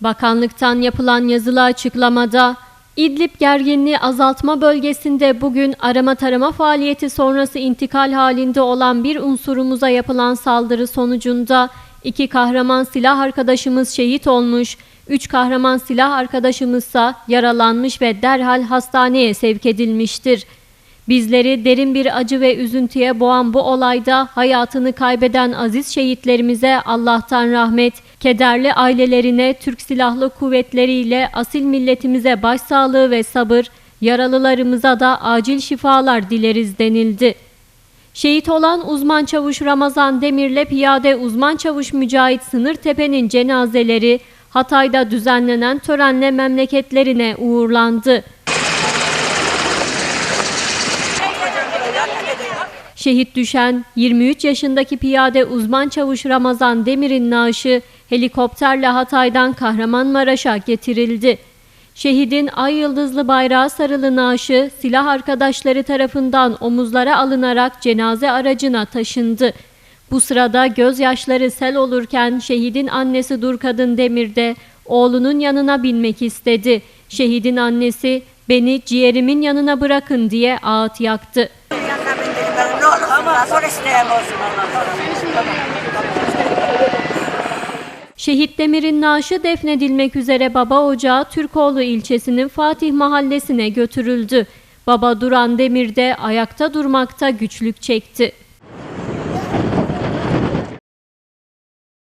Bakanlıktan yapılan yazılı açıklamada İdlib gerginliği azaltma bölgesinde bugün arama tarama faaliyeti sonrası intikal halinde olan bir unsurumuza yapılan saldırı sonucunda iki kahraman silah arkadaşımız şehit olmuş, üç kahraman silah arkadaşımızsa yaralanmış ve derhal hastaneye sevk edilmiştir. Bizleri derin bir acı ve üzüntüye boğan bu olayda hayatını kaybeden aziz şehitlerimize Allah'tan rahmet, kederli ailelerine Türk Silahlı Kuvvetleri ile asil milletimize başsağlığı ve sabır, yaralılarımıza da acil şifalar dileriz denildi. Şehit olan uzman çavuş Ramazan Demir'le piyade uzman çavuş Mücahit Sınırtepe'nin cenazeleri Hatay'da düzenlenen törenle memleketlerine uğurlandı. Şehit düşen 23 yaşındaki piyade uzman çavuş Ramazan Demir'in naaşı helikopterle Hatay'dan Kahramanmaraş'a getirildi. Şehidin ay yıldızlı bayrağı sarılı naaşı silah arkadaşları tarafından omuzlara alınarak cenaze aracına taşındı. Bu sırada gözyaşları sel olurken şehidin annesi Durkadın Demir de oğlunun yanına binmek istedi. Şehidin annesi beni ciğerimin yanına bırakın diye ağıt yaktı. Şehit Demir'in naaşı defnedilmek üzere baba ocağı Türkoğlu ilçesinin Fatih mahallesine götürüldü. Baba Duran Demir de ayakta durmakta güçlük çekti.